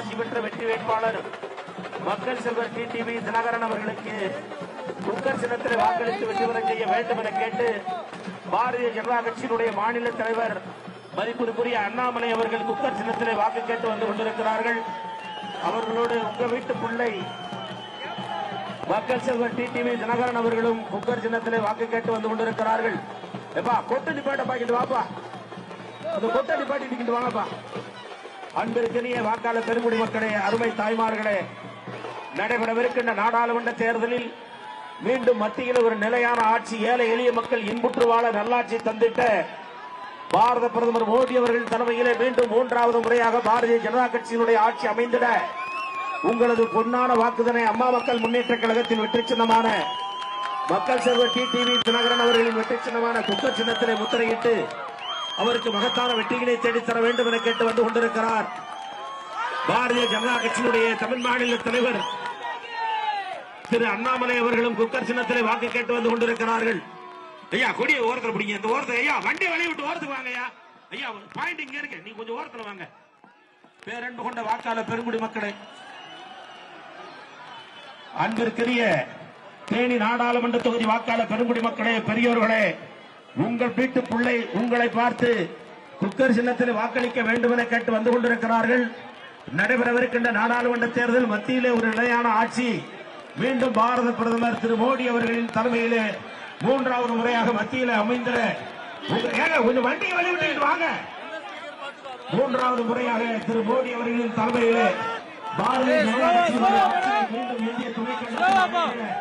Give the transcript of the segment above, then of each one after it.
ஆட்சி பெற்ற வெற்றி வேட்பாளர் மக்கள் செல்வர் டி டிவி தினகரன் அவர்களுக்கு குக்கர் சின்னத்தில் வாக்களித்து வெற்றி பெற செய்ய வேண்டும் என கேட்டு பாரதிய ஜனதா கட்சியினுடைய மாநில தலைவர் மதிப்பிற்குரிய அண்ணாமலை அவர்கள் குக்கர் சின்னத்திலே வாக்கு கேட்டு வந்து கொண்டிருக்கிறார்கள். அவர்களோடு உங்க வீட்டு பிள்ளை மக்கள் செல்வர் டி டிவி தினகரன் அவர்களும் குக்கர் சின்னத்திலே வாக்கு கேட்டு வந்து கொண்டிருக்கிறார்கள். எப்பா கொட்டு நிப்பாட்ட பாக்கிட்டு வாப்பா. அந்த கொட்டை நிப்பாட்டிட்டு வாங்கப்பா. அன்பிற்கினிய வாக்காளர் பெருங்குடி மக்களே அருமை தாய்மார்களே நடைபெறவிருக்கின்ற நாடாளுமன்ற தேர்தலில் மீண்டும் மத்தியில் ஒரு நிலையான ஆட்சி ஏழை எளிய மக்கள் இன்புற்று வாழ நல்லாட்சி தந்திட்ட பாரத பிரதமர் மோடி அவர்கள் தலைமையிலே மீண்டும் மூன்றாவது முறையாக பாரதிய ஜனதா கட்சியினுடைய ஆட்சி அமைந்திட உங்களது பொன்னான வாக்குதனை அம்மா மக்கள் முன்னேற்ற கழகத்தின் வெற்றி சின்னமான மக்கள் செல்வர் டிடிவி தினகரன் அவர்களின் வெற்றி சின்னமான குக்க சின்னத்திலே முத்திரையிட்டு அவருக்கு மகத்தான வெற்றிகளை தேடித்தர வேண்டும் என கேட்டு வந்து கொண்டிருக்கிறார். பாரதிய ஜனதா கட்சியினுடைய தமிழ் மாநில தலைவர் திரு அண்ணாமலை அவர்களும் குக்கர் சின்னத்திலே வாக்கு கேட்டு வந்து கொண்டிருக்கிறார்கள். ஐயா கொடிய ஓரத்தில் பிடிங்க. இந்த ஓரத்தை ஐயா வண்டி வழி விட்டு ஓரத்துக்கு வாங்க ஐயா. ஐயா பாயிண்ட் இங்க இருக்கு. நீ கொஞ்சம் ஓரத்தில் வாங்க. பேரன்பு கொண்ட வாக்காளர் பெருங்குடி மக்களே அன்பிற்குரிய தேனி நாடாளுமன்ற தொகுதி வாக்காளர் பெருங்குடி மக்களே பெரியோர்களே உங்கள் வீட்டு பிள்ளை உங்களை பார்த்து குக்கர் சின்னத்தில் வாக்களிக்க வேண்டும் என கேட்டு வந்து கொண்டிருக்கிறார்கள் நடைபெறவிருக்கின்ற நாடாளுமன்ற தேர்தல் மத்தியிலே ஒரு நிலையான ஆட்சி மீண்டும் பாரத பிரதமர் திரு மோடி அவர்களின் தலைமையிலே மூன்றாவது முறையாக மத்தியிலே அமைந்திட கொஞ்சம் வண்டியை வெளிவிட்டு வாங்க மூன்றாவது முறையாக திரு மோடி அவர்களின் தலைமையிலே பாரதிய மீண்டும் இந்திய துணைக்கண்டத்தில்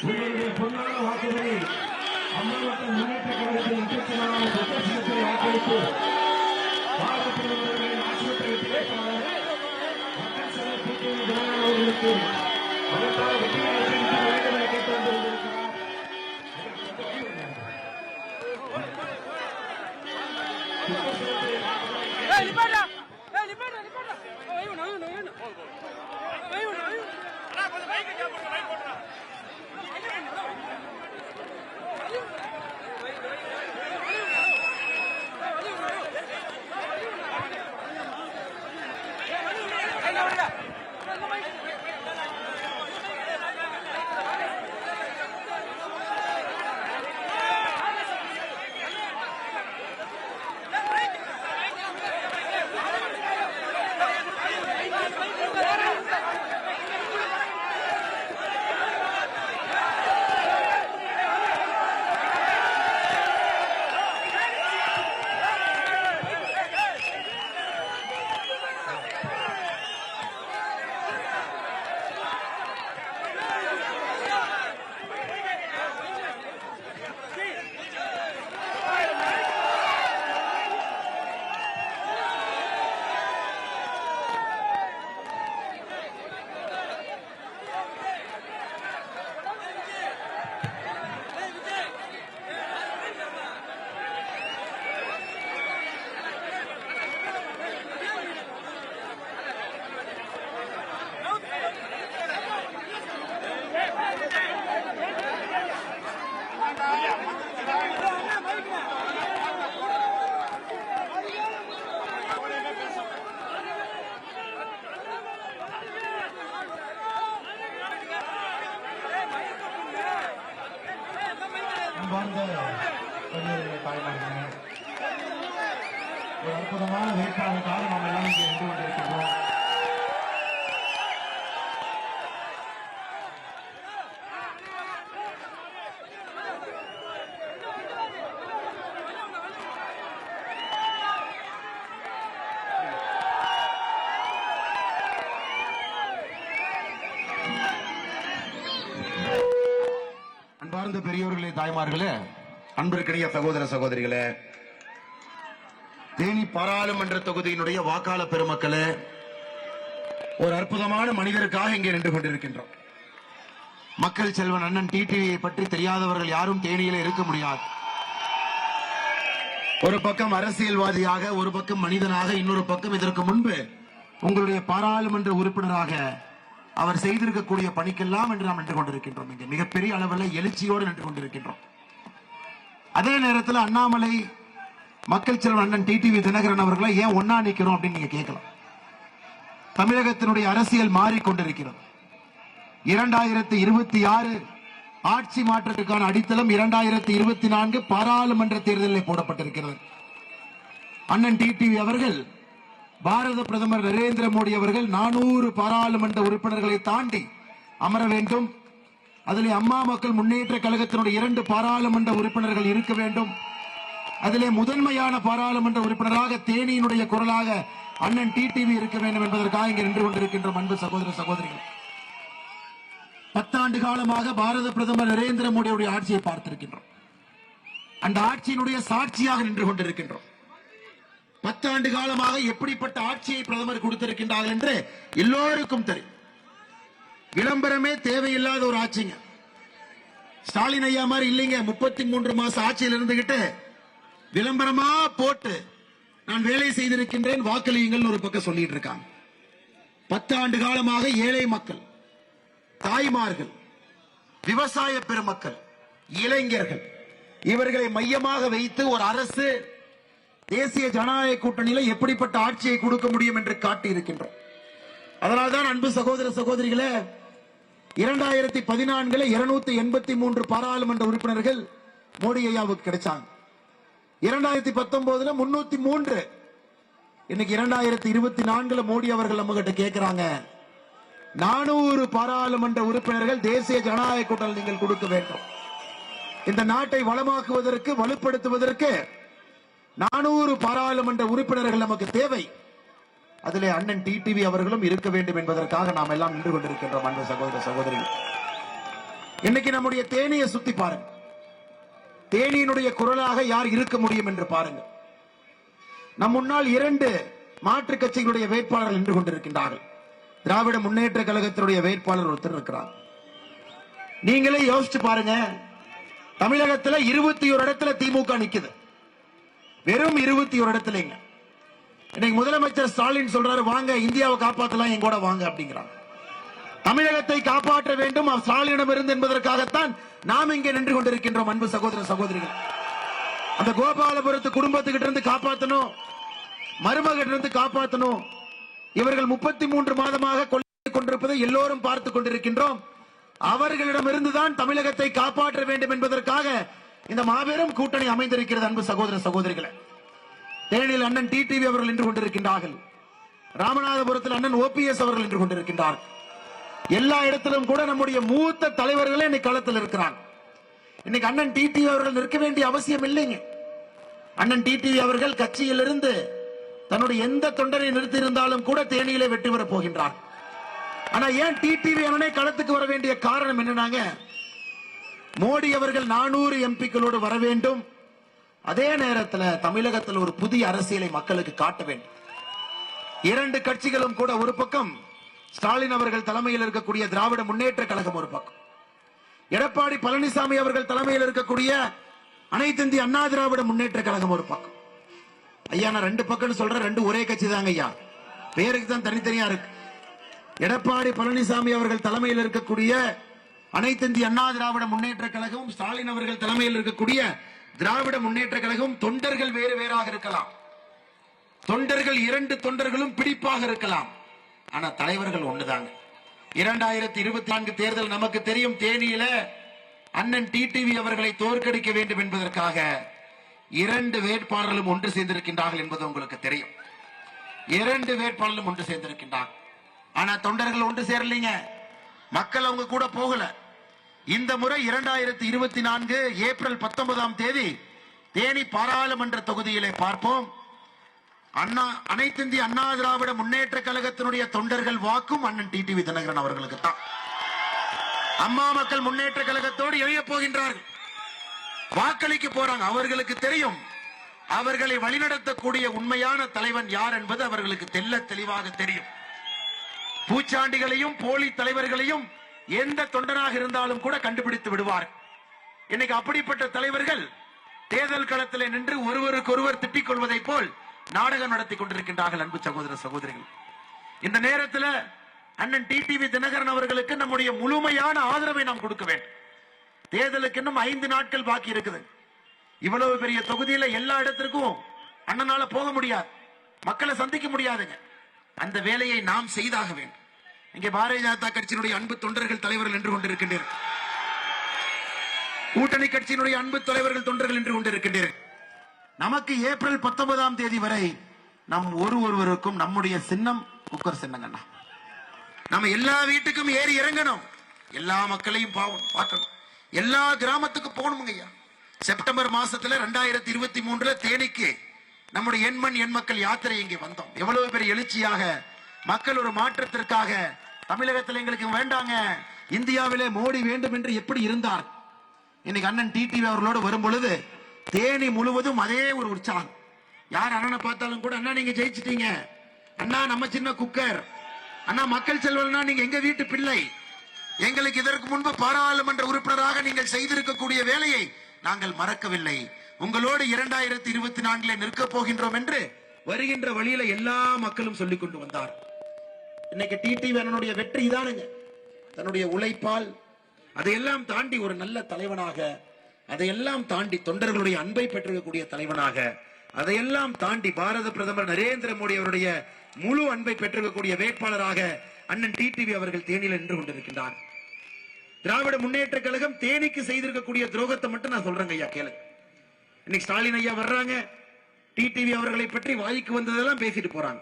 உங்களுடைய பொன்னான வாக்குகளை அம்மா மக்கள் முன்னேற்ற கழகத்தில் வெற்றிச்சமான சுத்தத்தில் வாக்களித்து பாரத பிரதமர்களின் ஆட்சியத்தை வெற்றி வேட்பாளர் மக்கள் செல்வ கூட்டணி தினகரன் அவர்களுக்கு மகத்தான வெற்றியை அறிவிக்க வேண்டும் என கேட்டு வந்திருக்கிறார் Eh, libera! Eh, libera, libera! Oh, hay uno, hay uno, hay uno. Hay uno, hay uno. அன்பார்ந்த Ryan, no. சார்ந்த பெரியோர்களே தாய்மார்களே அன்பிற்கிடைய சகோதர சகோதரிகளே தேனி பாராளுமன்ற தொகுதியினுடைய வாக்காள பெருமக்களே ஒரு அற்புதமான மனிதருக்காக இங்கே நின்று கொண்டிருக்கின்றோம். மக்கள் செல்வன் அண்ணன் டிடிவியை பற்றி தெரியாதவர்கள் யாரும் தேனியில இருக்க முடியாது. ஒரு பக்கம் அரசியல்வாதியாக ஒரு பக்கம் மனிதனாக இன்னொரு பக்கம் இதற்கு முன்பு உங்களுடைய பாராளுமன்ற உறுப்பினராக அவர் செய்திருக்கக்கூடிய பணிக்கெல்லாம் என்று நாம் நின்று கொண்டிருக்கின்றோம். இங்கே மிகப்பெரிய அளவில் எழுச்சியோடு நின்று கொண்டிருக்கின்றோம். அதே நேரத்தில் அண்ணாமலை மக்கள் செல்வன் அண்ணன் டிடிவி தினகரன் அவர்களை ஏன் ஒன்னா நிற்கிறோம் அப்படின்னு நீங்க கேட்கலாம். தமிழகத்தினுடைய அரசியல் மாறிக்கொண்டிருக்கிறது. இரண்டாயிரத்தி இருபத்தி ஆறு ஆட்சி மாற்றத்துக்கான அடித்தளம் இரண்டாயிரத்தி இருபத்தி நான்கு பாராளுமன்ற தேர்தலில் போடப்பட்டிருக்கிறது. அண்ணன் டிடிவி அவர்கள் பாரத பிரதமர் நரேந்திர மோடி அவர்கள் நானூறு பாராளுமன்ற உறுப்பினர்களை தாண்டி அமர வேண்டும். அதிலே அம்மா மக்கள் முன்னேற்ற கழகத்தினுடைய இரண்டு பாராளுமன்ற உறுப்பினர்கள் இருக்க வேண்டும். அதிலே முதன்மையான பாராளுமன்ற உறுப்பினராக தேனியினுடைய குரலாக அண்ணன் டிடிவி இருக்க வேண்டும் என்பதற்காக இங்கு நின்று கொண்டிருக்கின்றோம் அன்பு சகோதர சகோதரிகள். பத்தாண்டு காலமாக பாரத பிரதமர் நரேந்திர மோடியுடைய ஆட்சியை பார்த்திருக்கின்றோம். அந்த ஆட்சியினுடைய சாட்சியாக நின்று கொண்டிருக்கின்றோம். பத்தாண்டு காலமாக எப்படிப்பட்ட ஆட்சியை பிரதமர் கொடுத்திருக்கின்றார்கள் என்று எல்லோருக்கும் தெரியும். விளம்பரமே தேவையில்லாத ஒரு ஆட்சிங்க. ஸ்டாலின் ஐயா மாதிரி இல்லைங்க. முப்பத்தி மூன்று மாசம் ஆட்சியில் இருந்துகிட்டு விளம்பரமா போட்டு நான் வேலை செய்திருக்கின்றேன் வாக்களியுங்கள் ஒரு பக்கம் சொல்லிட்டு இருக்காங்க. பத்தாண்டு காலமாக ஏழை மக்கள் தாய்மார்கள் விவசாய பெருமக்கள் இளைஞர்கள் இவர்களை மையமாக வைத்து ஒரு அரசு தேசிய ஜனநாயக கூட்டணியில எப்படிப்பட்ட ஆட்சியை கொடுக்க முடியும் என்று காட்டி இருக்கின்றோம் அதனால்தான் அன்பு சகோதர சகோதரிகளே இரண்டாயிரத்தி பதினான்குல இருநூத்தி எண்பத்தி மூன்று பாராளுமன்ற உறுப்பினர்கள் மோடி ஐயாவுக்கு கிடைச்சாங்க. இரண்டாயிரத்தி பத்தொன்பதுல முன்னூத்தி மூன்று. இன்னைக்கு இரண்டாயிரத்தி இருபத்தி நான்குல மோடி அவர்கள் நம்ம கிட்ட கேட்கிறாங்க நானூறு பாராளுமன்ற உறுப்பினர்கள் தேசிய ஜனநாயக கூட்டணி நீங்கள் கொடுக்க வேண்டும். இந்த நாட்டை வளமாக்குவதற்கு வலுப்படுத்துவதற்கு நானூறு பாராளுமன்ற உறுப்பினர்கள் நமக்கு தேவை. அதிலே அண்ணன் டிடிவி அவர்களும் இருக்க வேண்டும் என்பதற்காக நாம் எல்லாம் நின்று கொண்டிருக்கின்றோம் அன்பு சகோதர சகோதரிகள். இன்னைக்கு நம்முடைய தேனியை சுத்தி பாருங்க. தேனியினுடைய குரலாக யார் இருக்க முடியும் என்று பாருங்க. நம் முன்னால் இரண்டு மாற்று கட்சிகளுடைய வேட்பாளர்கள் நின்று கொண்டிருக்கின்றார்கள். திராவிட முன்னேற்ற கழகத்தினுடைய வேட்பாளர் ஒருத்தர் இருக்கிறார். நீங்களே யோசிச்சு பாருங்க. தமிழகத்தில் இருபத்தி ஒரு இடத்துல திமுக நிக்குது. வெறும் இருபத்தி ஒரு இடத்துலங்க இன்னைக்கு முதலமைச்சர் ஸ்டாலின் சொல்றாரு வாங்க இந்தியாவை காப்பாத்தலாம் என் கூட வாங்க அப்படிங்கிறாங்க. தமிழகத்தை காப்பாற்ற வேண்டும் ஸ்டாலினிடம் இருந்து என்பதற்காகத்தான் நாம் இங்கே நின்று கொண்டிருக்கின்றோம் அன்பு சகோதர சகோதரிகள். அந்த கோபாலபுரத்து குடும்பத்துக்கிட்ட இருந்து காப்பாற்றணும் மருமகிட்ட இருந்து காப்பாற்றணும் இவர்கள் முப்பத்தி மூன்று மாதமாக கொள்ளை கொண்டிருப்பதை எல்லோரும் பார்த்துக் கொண்டிருக்கின்றோம். அவர்களிடமிருந்துதான் தமிழகத்தை காப்பாற்ற வேண்டும் என்பதற்காக இந்த மாபெரும் கூட்டணி அமைந்திருக்கிறது அன்பு சகோதர சகோதரிகளை. தேனியில் அண்ணன் டிடிவி அவர்கள் நின்று கொண்டிருக்கின்றார்கள். ராமநாதபுரத்தில் அண்ணன் ஓபிஎஸ் அவர்கள் நின்று கொண்டிருக்கின்றார் எல்லா இடத்திலும் கூட நம்முடைய மூத்த தலைவர்களே இன்னைக்கு களத்தில் இருக்கிறாங்க. இன்னைக்கு அண்ணன் டிடிவி அவர்கள் நிற்க வேண்டிய அவசியம் இல்லைங்க. அண்ணன் டிடிவி அவர்கள் கட்சியிலிருந்து தன்னுடைய எந்த தொண்டரை நிறுத்தி இருந்தாலும் கூட தேனியிலே வெற்றி பெறப் போகின்றார். ஆனா ஏன் டிடிவி அண்ணனே களத்துக்கு வர வேண்டிய காரணம் என்னன்னாங்க? மோடி அவர்கள் நானூறு எம்பிக்களோடு வர வேண்டும். அதே நேரத்தில் தமிழகத்தில் ஒரு புதிய அரசியலை மக்களுக்கு காட்ட வேண்டும். இரண்டு கட்சிகளும் கூட ஒரு பக்கம் ஸ்டாலின் அவர்கள் தலைமையில் இருக்கக்கூடிய திராவிட முன்னேற்ற கழகம் ஒரு பக்கம். எடப்பாடி பழனிசாமி அவர்கள் தலைமையில் இருக்கக்கூடிய அனைத்து இந்திய அண்ணா திராவிட முன்னேற்ற கழகம் ஒரு பக்கம். ஐயா நான் ரெண்டு பக்கம் சொல்றேன் ரெண்டு ஒரே கட்சி தாங்க ஐயா. பேருக்கு தான் தனித்தனியா இருக்கு. எடப்பாடி பழனிசாமி அவர்கள் தலைமையில் இருக்கக்கூடிய அனைத்து இந்திய அண்ணா திராவிட முன்னேற்ற கழகம் ஸ்டாலின் அவர்கள் தலைமையில் இருக்கக்கூடிய திராவிட முன்னேற்ற கழகம் தொண்டர்கள் வேறு வேறாக இருக்கலாம். தொண்டர்கள் இரண்டு தொண்டர்களும் பிடிப்பாக இருக்கலாம். ஆனா தலைவர்கள் ஒண்ணுதாங்க. இரண்டாயிரத்தி இருபத்தி நான்கு தேர்தல் நமக்கு தெரியும் தேனியில அண்ணன் டிடிவி அவர்களை தோற்கடிக்க வேண்டும் என்பதற்காக இரண்டு வேட்பாளர்களும் ஒன்று சேர்ந்திருக்கின்றார்கள் என்பது உங்களுக்கு தெரியும். இரண்டு வேட்பாளர்களும் ஒன்று சேர்ந்திருக்கின்றார் ஆனா தொண்டர்கள் ஒன்று சேரலைங்க. மக்கள் அவங்க கூட போகல. இந்த முறை இரண்டாயிரத்தி இருபத்தி நான்கு ஏப்ரல் பத்தொன்பதாம் தேதி தேனி பாராளுமன்ற தொகுதியிலே பார்ப்போம். அண்ணா அனைத்து இந்திய அண்ணா திராவிட முன்னேற்ற கழகத்தினுடைய தொண்டர்கள் வாக்கும் அண்ணன் டிடிவி தினகரன் அவர்களுக்கு தான். அம்மா மக்கள் முன்னேற்ற கழகத்தோடு இணைய போகின்றார்கள். வாக்களிக்க போறாங்க. அவர்களுக்கு தெரியும் அவர்களை வழிநடத்தக்கூடிய உண்மையான தலைவன் யார் என்பது அவர்களுக்கு தெல்ல தெளிவாக தெரியும். பூச்சாண்டிகளையும் போலி தலைவர்களையும் எந்த தொண்டனாக இருந்தாலும் கூட கண்டுபிடித்து விடுவார். இன்னைக்கு அப்படிப்பட்ட தலைவர்கள் தேர்தல் களத்தில் நின்று ஒருவருக்கொருவர் திட்டிக் கொள்வதைப் போல் நாடகம் நடத்தி கொண்டிருக்கின்றார்கள் அன்பு சகோதர சகோதரிகள். இந்த நேரத்தில் அண்ணன் டிடிவி தினகரன் அவர்களுக்கு நம்முடைய முழுமையான ஆதரவை நாம் கொடுக்க வேண்டும். தேர்தலுக்கு இன்னும் ஐந்து நாட்கள் பாக்கி இருக்குது. இவ்வளவு பெரிய தொகுதியில எல்லா இடத்திற்கும் அண்ணனால போக முடியாது. மக்களை சந்திக்க முடியாதுங்க. அந்த வேலையை நாம் செய்தாக வேண்டும். இங்கே பாரதிய ஜனதா கட்சியினுடைய அன்பு தொண்டர்கள் தலைவர்கள் என்று கொண்டிருக்கின்றனர். கூட்டணி கட்சியினுடைய அன்பு தலைவர்கள் தொண்டர்கள் என்று கொண்டிருக்கின்றனர். நமக்கு ஏப்ரல் பத்தொன்பதாம் தேதி வரை நம் ஒரு ஒருவருக்கும் நம்முடைய சின்னம் குக்கர் சின்னங்கண்ணா நம்ம எல்லா வீட்டுக்கும் ஏறி இறங்கணும். எல்லா மக்களையும் பாவம் பார்க்கணும். எல்லா கிராமத்துக்கும் போகணும் ஐயா. செப்டம்பர் மாசத்துல ரெண்டாயிரத்தி இருபத்தி மூன்றுல தேனிக்கு நம்முடைய எண்மண் எண் மக்கள் யாத்திரை இங்கே வந்தோம். எவ்வளவு பெரிய எழுச்சியாக மக்கள் ஒரு மாற்றத்திற்காக தமிழகத்தில் எங்களுக்கு வேண்டாங்க. இந்தியாவிலே மோடி வேண்டும் என்று எப்படி இருந்தார்? இன்னைக்கு அண்ணன் டிடிவி அவர்களோடு வரும் பொழுது தேனி முழுவதும் அதே ஒரு உற்சாகம். யார் அண்ணனை பார்த்தாலும் கூட அண்ணா நீங்க ஜெயிச்சிட்டீங்க. அண்ணா நம்ம சின்ன குக்கர். அண்ணா மக்கள் செல்வன்னா நீங்க எங்க வீட்டு பிள்ளை. எங்களுக்கு இதற்கு முன்பு பாராளுமன்ற உறுப்பினராக நீங்கள் செய்திருக்கக்கூடிய வேலையை நாங்கள் மறக்கவில்லை. உங்களோடு இரண்டாயிரத்தி இருபத்தி நான்கில் நிற்கப் போகின்றோம் என்று வருகின்ற வழியில எல்லா மக்களும் சொல்லிக் கொண்டு வந்தார் இன்னைக்கு டிடிவி அண்ணனுடைய வெற்றி இதானுங்க தன்னுடைய உழைப்பால் அதையெல்லாம் தாண்டி ஒரு நல்ல தலைவனாக அதையெல்லாம் தாண்டி தொண்டர்களுடைய அன்பை பெற்றிருக்கக்கூடிய தலைவனாக அதையெல்லாம் தாண்டி பாரத பிரதமர் நரேந்திர மோடி அவருடைய முழு அன்பை பெற்றிருக்கக்கூடிய வேட்பாளராக அண்ணன் டிடிவி அவர்கள் தேனியில் நின்று கொண்டிருக்கின்றார். திராவிட முன்னேற்ற கழகம் தேனிக்கு செய்திருக்கக்கூடிய துரோகத்தை மட்டும் நான் சொல்றேங்க ஐயா கேளு. இன்னைக்கு ஸ்டாலின் ஐயா வர்றாங்க டிடிவி அவர்களை பற்றி வாய்க்கு வந்ததெல்லாம் பேசிட்டு போறாங்க.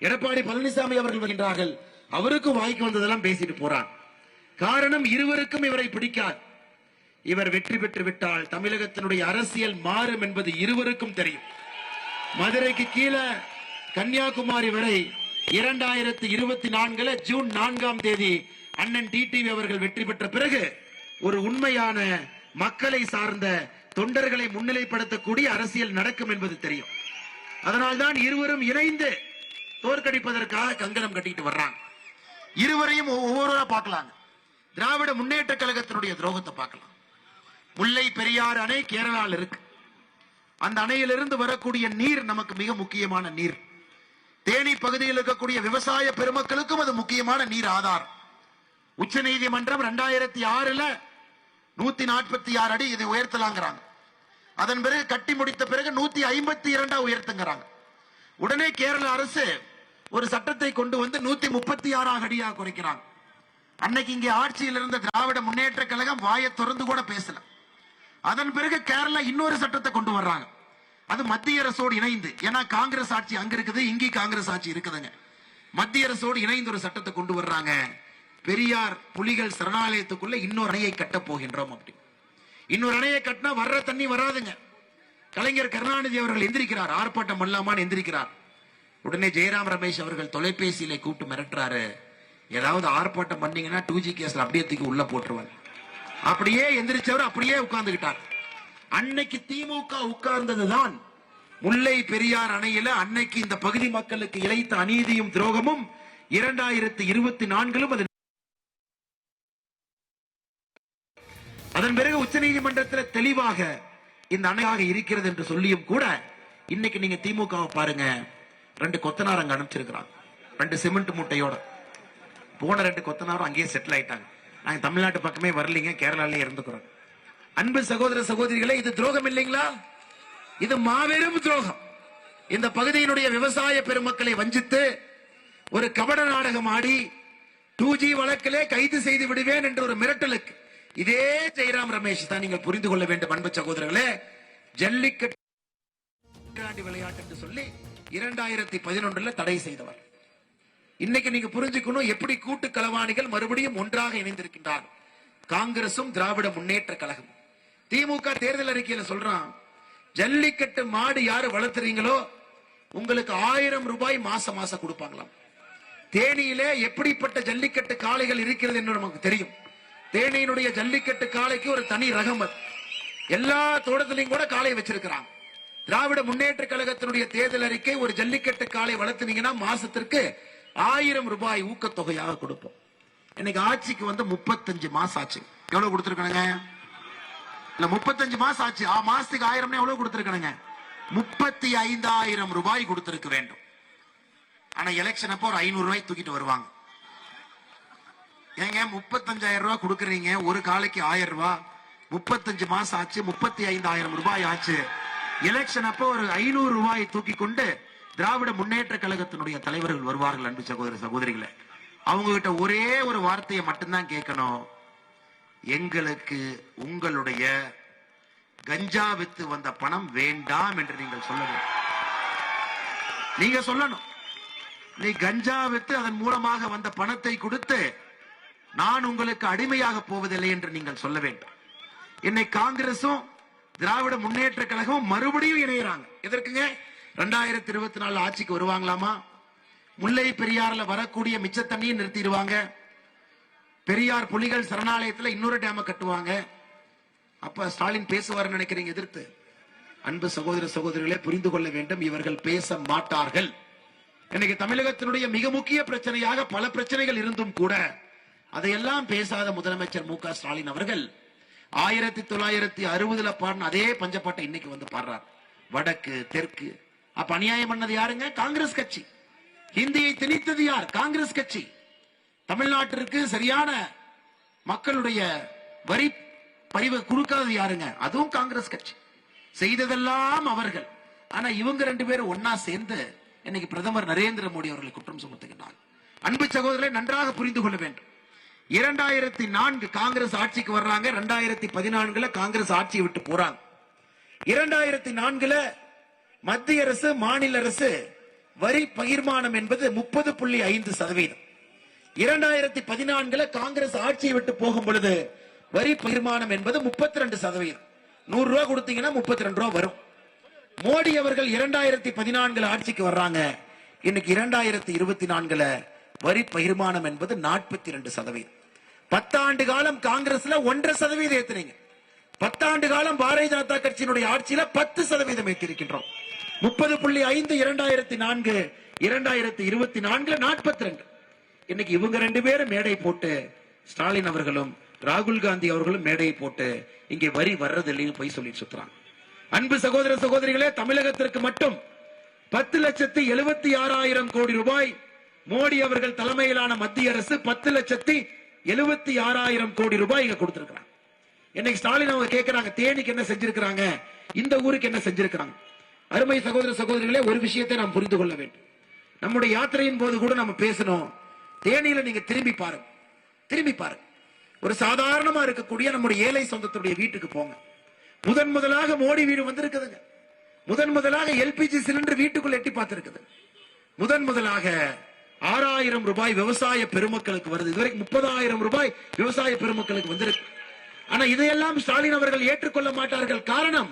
எடப்பாடி பழனிசாமி அவர்கள் வருகின்றார்கள். அவருக்கும் வாய்க்கு வந்ததெல்லாம் பேசிட்டு போறான். காரணம் இருவருக்கும் இவரை பிடிக்காது. இவர் வெற்றி பெற்று விட்டால் தமிழகத்தினுடைய அரசியல் மாறும் என்பது இருவருக்கும் தெரியும். மதுரைக்கு கீழே கன்னியாகுமரி வரை இரண்டாயிரத்தி இருபத்தி நான்குல ஜூன் நான்காம் தேதி அண்ணன் டிடிவி அவர்கள் வெற்றி பெற்ற பிறகு ஒரு உண்மையான மக்களை சார்ந்த தொண்டர்களை முன்னிலைப்படுத்தக்கூடிய அரசியல் நடக்கும் என்பது தெரியும். அதனால்தான் இருவரும் இணைந்து தோற்கடிப்பதற்காக கங்கணம் கட்டிட்டு வர்றாங்க. இருவரையும் ஒவ்வொருவரா பார்க்கலாங்க. திராவிட முன்னேற்ற கழகத்தினுடைய துரோகத்தை பார்க்கலாம். முல்லை பெரியாறு அணை கேரளாவில் இருக்கு. அந்த அணையிலிருந்து வரக்கூடிய நீர் நமக்கு மிக முக்கியமான நீர். தேனி பகுதியில் இருக்கக்கூடிய விவசாய பெருமக்களுக்கும் அது முக்கியமான நீர் ஆதாரம். உச்ச நீதிமன்றம் ரெண்டாயிரத்தி ஆறுல நூத்தி நாற்பத்தி ஆறு அடி இதை உயர்த்தலாங்கிறாங்க. அதன் பிறகு கட்டி முடித்த பிறகு நூத்தி ஐம்பத்தி இரண்டா உயர்த்துங்கிறாங்க. உடனே கேரள அரசு ஒரு சட்டத்தை கொண்டு வந்து நூத்தி முப்பத்தி ஆறாக அடியாக குறைக்கிறாங்க. அன்னைக்கு இங்கே ஆட்சியில் இருந்த திராவிட முன்னேற்ற கழகம் வாயை திறந்து கூட பேசல. அதன் பிறகு கேரளா இன்னொரு சட்டத்தை கொண்டு வர்றாங்க. அது மத்திய அரசோடு இணைந்து. ஏன்னா காங்கிரஸ் ஆட்சி அங்க இருக்குது இங்கே காங்கிரஸ் ஆட்சி இருக்குதுங்க. மத்திய அரசோடு இணைந்து ஒரு சட்டத்தை கொண்டு வர்றாங்க. பெரியார் புலிகள் சரணாலயத்துக்குள்ள இன்னொரு அணையை கட்ட போகின்றோம் அப்படி. இன்னொரு அணையை கட்டினா வர்ற தண்ணி வராதுங்க. கலைஞர் கருணாநிதி அவர்கள் எந்திரிக்கிறார். ஆர்ப்பாட்டம் பண்ணலாமான்னு எந்திரிக்கிறார். உடனே ஜெயராம் ரமேஷ் அவர்கள் தொலைபேசியில கூப்பிட்டு மிரட்டுறாரு. ஏதாவது ஆர்ப்பாட்டம் பண்ணீங்கன்னா டூ ஜி கேஸ்ல அப்படியே தூக்கி உள்ள போட்டுருவார். அப்படியே எந்திரிச்சவர் அப்படியே உட்கார்ந்துகிட்டார். அன்னைக்கு திமுக உட்கார்ந்ததுதான் முல்லை பெரியார் அணையில அன்னைக்கு இந்த பகுதி மக்களுக்கு இழைத்த அநீதியும் துரோகமும் இரண்டாயிரத்தி இருபத்தி நான்கிலும் அது அதன் பிறகு உச்சநீதிமன்றத்தில் தெளிவாக இந்த அணையாக இருக்கிறது என்று சொல்லியும் கூட இன்னைக்கு நீங்க திமுக பாருங்க. ரெண்டு கொத்தனார் அங்க அனுப்பிச்சிருக்கிறாங்க. ரெண்டு சிமெண்ட் மூட்டையோட. போன ரெண்டு கொத்தனாரும் அங்கேயே செட்டில் ஆயிட்டாங்க. நாங்க தமிழ்நாட்டு பக்கமே வரலீங்க கேரளாலே இருந்துக்கிறோம். அன்பு சகோதர சகோதரிகளே இது துரோகம் இல்லைங்களா? இது மாபெரும் துரோகம். இந்த பகுதியினுடைய விவசாய பெருமக்களை வஞ்சித்து ஒரு கபட நாடகம் ஆடி டூ ஜி வழக்கிலே கைது செய்து விடுவேன் என்ற ஒரு மிரட்டலுக்கு இதே ஜெயராம் ரமேஷ் தான் நீங்கள் புரிந்து கொள்ள வேண்டும் அன்பு சகோதரர்களே. ஜல்லிக்கட்டு விளையாட்டு என்று சொல்லி இரண்டாயிரத்தி பதினொன்றுல தடை செய்தவர். இன்னைக்கு நீங்க புரிஞ்சுக்கணும் எப்படி கூட்டு களவாணிகள் மறுபடியும் ஒன்றாக இணைந்திருக்கின்றார் காங்கிரசும் திராவிட முன்னேற்ற கழகம். திமுக தேர்தல் அறிக்கையில சொல்றான் ஜல்லிக்கட்டு மாடு யாரு வளர்த்துறீங்களோ உங்களுக்கு ஆயிரம் ரூபாய் மாச மாசம் கொடுப்பாங்களாம். தேனியிலே எப்படிப்பட்ட ஜல்லிக்கட்டு காளைகள் இருக்கிறது என்று நமக்கு தெரியும். தேனியினுடைய ஜல்லிக்கட்டு காளைக்கு ஒரு தனி ரகம் எல்லா தோட்டத்திலையும் கூட காளை வச்சிருக்கிறாங்க. திராவிட முன்னேற்ற கழகத்தினுடைய தேர்தல் அறிக்கை ஒரு ஜல்லிக்கட்டு காளை வளர்த்துனீங்கன்னா மாசத்திற்கு ஆயிரம் ரூபாய் ஊக்கத்தொகையாக கொடுப்போம். இன்னைக்கு ஆட்சிக்கு வந்து முப்பத்தஞ்சு மாசம் ஆச்சு. எவ்வளவு கொடுத்துருக்கணுங்க? இல்ல முப்பத்தஞ்சு மாசம் ஆச்சு. ஆ மாசத்துக்கு ஆயிரம்னா எவ்வளவு கொடுத்துருக்கணுங்க? முப்பத்தி ஐந்தாயிரம் ரூபாய் கொடுத்திருக்க வேண்டும். ஆனா எலெக்ஷன் அப்போ ஒரு ஐநூறு ரூபாய் தூக்கிட்டு வருவாங்க. ஏங்க முப்பத்தஞ்சாயிரம் ரூபாய் கொடுக்குறீங்க. ஒரு காலைக்கு ஆயிரம் ரூபாய். முப்பத்தஞ்சு மாசம் ஆச்சு. முப்பத்தி ஐந்தாயிரம் ரூபாய் ஆச்சு. எலெக்ஷன் அப்போ ஒரு ஐநூறு ரூபாயை தூக்கி கொண்டு திராவிட முன்னேற்ற கழகத்தினுடைய தலைவர்கள் வருவார்கள் அன்பு சகோதர சகோதரிகளை. அவங்க கிட்ட ஒரே ஒரு வார்த்தையை மட்டும்தான் கேட்கணும். எங்களுக்கு உங்களுடைய கஞ்சா வித்து வந்த பணம் வேண்டாம் என்று நீங்கள் சொல்ல வேண்டும் நீங்க சொல்லணும். நீ கஞ்சா வித்து அதன் மூலமாக வந்த பணத்தை கொடுத்து நான் உங்களுக்கு அடிமையாக போவதில்லை என்று நீங்கள் சொல்ல வேண்டும். என்னை காங்கிரசும் திராவிட முன்னேற்ற கழகம் மறுபடியும் இணையறாங்க. எதற்குங்க? ரெண்டாயிரத்தி இருபத்தி நாலு ஆட்சிக்கு வருவாங்களாமா? முல்லை பெரியாறுல வரக்கூடிய மிச்ச தண்ணியை நிறுத்திடுவாங்க. பெரியார் புலிகள் சரணாலயத்துல இன்னொரு டேம கட்டுவாங்க. அப்ப ஸ்டாலின் பேசுவார் நினைக்கிறீங்க எதிர்த்து? அன்பு சகோதர சகோதரிகளே புரிந்து கொள்ள வேண்டும் இவர்கள் பேச மாட்டார்கள். இன்னைக்கு தமிழகத்தினுடைய மிக முக்கிய பிரச்சனையாக பல பிரச்சனைகள் இருந்தும் கூட அதையெல்லாம் பேசாத முதலமைச்சர் மு க ஸ்டாலின் அவர்கள் ஆயிரத்தி தொள்ளாயிரத்தி அறுபதுல பாடின அதே பஞ்சப்பாட்டை இன்னைக்கு வந்து பாடுறார். வடக்கு தெற்கு. அப்ப அநியாயம் பண்ணது யாருங்க? காங்கிரஸ் கட்சி. ஹிந்தியை திணித்தது யார்? காங்கிரஸ் கட்சி. தமிழ்நாட்டிற்கு சரியான மக்களுடைய வரி பரிவு கொடுக்காதது யாருங்க? அதுவும் காங்கிரஸ் கட்சி. செய்ததெல்லாம் அவர்கள். ஆனா இவங்க ரெண்டு பேரும் ஒன்னா சேர்ந்து இன்னைக்கு பிரதமர் நரேந்திர மோடி அவர்களை குற்றம் சுமத்துகின்றார் அன்பு சகோதரரை நன்றாக புரிந்து கொள்ள வேண்டும். இரண்டாயிரத்தி நான்கு காங்கிரஸ் ஆட்சிக்கு வர்றாங்க. இரண்டாயிரத்தி பதினான்குல காங்கிரஸ் ஆட்சியை விட்டு போறாங்க. இரண்டாயிரத்தி நான்குல மத்திய அரசு மாநில அரசு வரி பகிர்மானம் என்பது முப்பது புள்ளி ஐந்து சதவீதம். இரண்டாயிரத்தி பதினான்குல காங்கிரஸ் ஆட்சியை விட்டு போகும் பொழுது வரி பகிர்மானம் என்பது முப்பத்தி ரெண்டு சதவீதம். நூறு ரூபாய் கொடுத்தீங்கன்னா முப்பத்தி ரெண்டு ரூபா வரும். மோடி அவர்கள் இரண்டாயிரத்தி பதினான்குல ஆட்சிக்கு வர்றாங்க. இன்னைக்கு இரண்டாயிரத்தி இருபத்தி நான்குல வரி பகிர்மானம் என்பது நாற்பத்தி ரெண்டு சதவீதம். பத்தாண்டு காலம் காங்கிரஸ்ல ஒன்றரை சதவீதம் ஏத்தினீங்க. பத்தாண்டு காலம் பாரதிய ஜனதா கட்சியினுடைய ஆட்சியில பத்து சதவீதம் ஏற்றிருக்கின்றோம் முப்பது புள்ளி ஐந்து இரண்டாயிரத்தி நான்கு இரண்டாயிரத்தி இருபத்தி நான்குல நாற்பத்தி ரெண்டு இன்னைக்கு இவங்க ரெண்டு பேரும் மேடை போட்டு ஸ்டாலின் அவர்களும் ராகுல் காந்தி அவர்களும் மேடையை போட்டு இங்கே வரி வர்றது இல்லைன்னு போய் சொல்லிட்டு சுத்துறாங்க. அன்பு சகோதர சகோதரிகளே தமிழகத்திற்கு மட்டும் பத்து லட்சத்தி எழுபத்தி ஆறாயிரம் கோடி ரூபாய் மோடி அவர்கள் தலைமையிலான மத்திய அரசு பத்து லட்சத்தி எழுபத்தி ஆறாயிரம் கோடி ரூபாய் இங்க கொடுத்திருக்கிறாங்க. இன்னைக்கு ஸ்டாலின் அவங்க கேட்கிறாங்க தேனிக்கு என்ன செஞ்சிருக்கிறாங்க இந்த ஊருக்கு என்ன செஞ்சிருக்கிறாங்க. அருமை சகோதர சகோதரிகளே ஒரு விஷயத்தை நாம் புரிந்து கொள்ள வேண்டும். நம்முடைய யாத்திரையின் போது கூட நம்ம பேசணும். தேனியில நீங்க திரும்பி பாருங்க. திரும்பி பாருங்க. ஒரு சாதாரணமா இருக்கக்கூடிய நம்முடைய ஏழை சொந்தத்துடைய வீட்டுக்கு போங்க. முதன் முதலாக மோடி வீடு வந்திருக்குதுங்க. முதன் முதலாக எல்பிஜி சிலிண்டர் வீட்டுக்குள்ள எட்டி பார்த்திருக்குது. முதன் முதலாக ஆறாயிரம் ரூபாய் விவசாய பெருமக்களுக்கு வருது. இதுவரைக்கும் முப்பதாயிரம் ரூபாய் விவசாய பெருமக்களுக்கு வந்திருக்கு. ஆனா இதையெல்லாம் ஸ்டாலின் அவர்கள் ஏற்றுக்கொள்ள மாட்டார்கள். காரணம்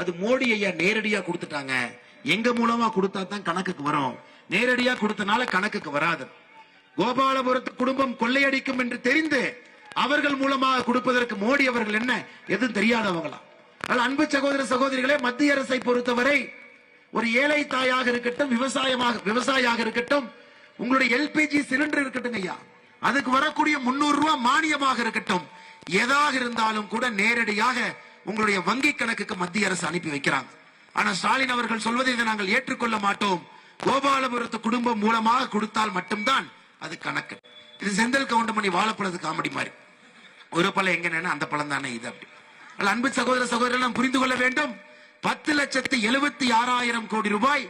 அது மோடி ஐயா நேரடியா கொடுத்துட்டாங்க. எங்க மூலமா கொடுத்தா தான் கணக்குக்கு வரும். நேரடியா கொடுத்தனால கணக்குக்கு வராது. கோபாலபுரத்து குடும்பம் கொள்ளையடிக்கும் என்று தெரிந்து அவர்கள் மூலமாக கொடுப்பதற்கு மோடி அவர்கள் என்ன? எதுவும் தெரியாதவங்களா? அதனால அன்பு சகோதர சகோதரிகளே மத்திய அரசை பொறுத்தவரை ஒரு ஏழை தாயாக இருக்கட்டும் விவசாயமாக விவசாயியாக இருக்கட்டும் உங்களுடைய எல்பிஜி சிலிண்டர் இருக்கட்டும் ஐயா. அதுக்கு வரக்கூடிய முன்னூறு ரூபாய் மானியமாக இருக்கட்டும். எதாக இருந்தாலும் கூட நேரடியாக உங்களுடைய வங்கி கணக்குக்கு மத்திய அரசு அனுப்பி வைக்கிறாங்க. ஆனா ஸ்டாலின் அவர்கள் சொல்வதை இதை நாங்கள் ஏற்றுக்கொள்ள மாட்டோம். கோபாலபுரத்து குடும்பம் மூலமாக கொடுத்தால் மட்டும்தான் அது கணக்கு. இது செந்தில் கவுண்டமணி வாழைப்பழது காமெடி மாதிரி. ஒரு பழம் எங்க அந்த பழம் தானே இது அப்படி. அன்பு சகோதர சகோதரர்கள் புரிந்து கொள்ள வேண்டும். பத்து லட்சத்து எழுபத்தி ஆறாயிரம் கோடி ரூபாய்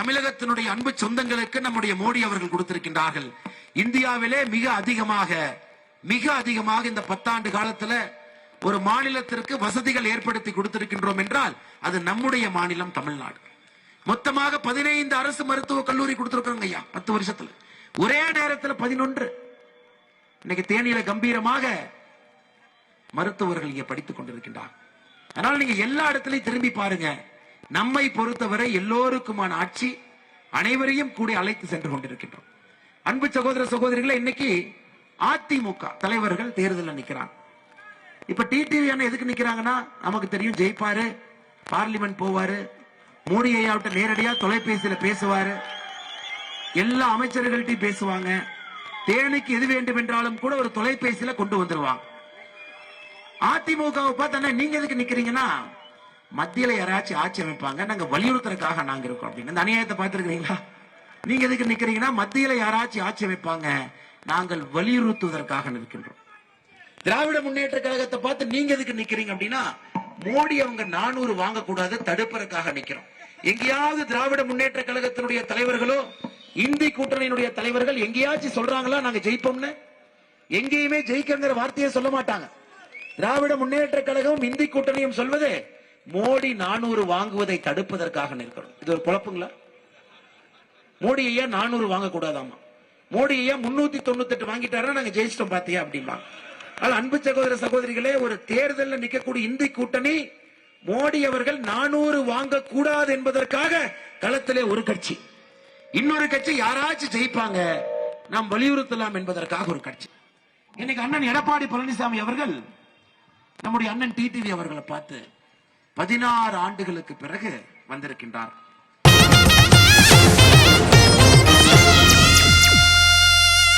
தமிழகத்தினுடைய அன்பு சொந்தங்களுக்கு நம்முடைய மோடி அவர்கள் கொடுத்திருக்கின்றார்கள். இந்தியாவிலே மிக அதிகமாக மிக அதிகமாக இந்த பத்தாண்டு காலத்துல ஒரு மாநிலத்திற்கு வசதிகள் ஏற்படுத்தி கொடுத்திருக்கின்றோம் என்றால் அது நம்முடைய மாநிலம் தமிழ்நாடு. மொத்தமாக பதினைந்து அரசு மருத்துவக் கல்லூரி கொடுத்திருக்காங்க ஐயா பத்து வருஷத்துல. ஒரே நேரத்தில் பதினொன்று. இன்னைக்கு தேனியில கம்பீரமாக மருத்துவர்கள் இங்கே படித்துக் கொண்டிருக்கின்றார் அதனால நீங்க எல்லா இடத்துலையும் திரும்பி பாருங்க. நம்மை பொறுத்தவரை எல்லோருக்குமான ஆட்சி அனைவரையும் கூட அழைத்து சென்று கொண்டிருக்கின்றோம். அன்பு சகோதர சகோதரிகளை இன்னைக்கு அதிமுக தலைவர்கள் தேர்தலில் நிற்கிறாங்க. இப்ப டிடிவி அண்ணன் எதுக்கு நிக்கிறாங்கன்னா நமக்கு தெரியும் ஜெயிப்பாரு பார்லிமெண்ட் போவாரு மோடி ஐயாவிட்ட நேரடியா தொலைபேசியில பேசுவாரு எல்லா அமைச்சர்கள்ட்டையும் பேசுவாங்க. தேனிக்கு எது வேண்டும் என்றாலும் கூட ஒரு தொலைபேசியில கொண்டு வந்துருவாங்க. அதிமுகவை பார்த்தா நீங்க எதுக்கு நிக்கிறீங்கன்னா மத்தியில யாராச்சும் ஆட்சி அமைப்பாங்க நாங்க வலியுறுத்துறதுக்காக நாங்க இருக்கோம் அப்படின்னு. இந்த அநியாயத்தை பார்த்துருக்கீங்களா நீங்க எதுக்கு நிக்கிறீங்கன்னா மத்தியில யாராச்சும் ஆட்சி அமைப்பாங்க நாங்கள் வலியுறுத்துவதற்காக நிற்கின்றோம். திராவிட முன்னேற்ற கழகத்தை பார்த்து நீங்க எதுக்கு நிக்கிறீங்க அப்படின்னா மோடி அவங்க நானூறு வாங்கக்கூடாது தடுப்பதற்காக நிக்கிறோம். எங்கேயாவது திராவிட முன்னேற்ற கழகத்தினுடைய தலைவர்களோ இந்தி கூட்டணியினுடைய தலைவர்கள் எங்கேயாச்சும் சொல்றாங்களா நாங்க ஜெயிப்போம்னு? எங்கேயுமே ஜெயிக்கங்கிற வார்த்தையை சொல்ல மாட்டாங்க. திராவிட முன்னேற்ற கழகம் இந்தி கூட்டணியும் சொல்வது மோடி நானூறு வாங்குவதை தடுப்பதற்காக நிற்கிறோம். இது ஒரு குழப்பங்களா மோடி ஐயா நானூறு வாங்கக்கூடாதாமா? மோடி ஐயா முன்னூத்தி தொண்ணூத்தி எட்டு வாங்கிட்டாரா நாங்க ஜெயிச்சிட்டோம் பாத்தியா அப்படிமா ஆனால் அன்பு சகோதர சகோதரிகளே ஒரு தேர்தலில் நிக்கக்கூடிய இந்தி கூட்டணி மோடி அவர்கள் நானூறு வாங்க கூடாது என்பதற்காக களத்திலே ஒரு கட்சி. இன்னொரு கட்சி யாராச்சும் ஜெயிப்பாங்க நாம் வலியுறுத்தலாம் என்பதற்காக ஒரு கட்சி. இன்னைக்கு அண்ணன் எடப்பாடி பழனிசாமி அவர்கள் நம்முடைய அண்ணன் டிடிவி அவர்களை பார்த்து பதினாறு ஆண்டுகளுக்கு பிறகு வந்திருக்கின்றார்.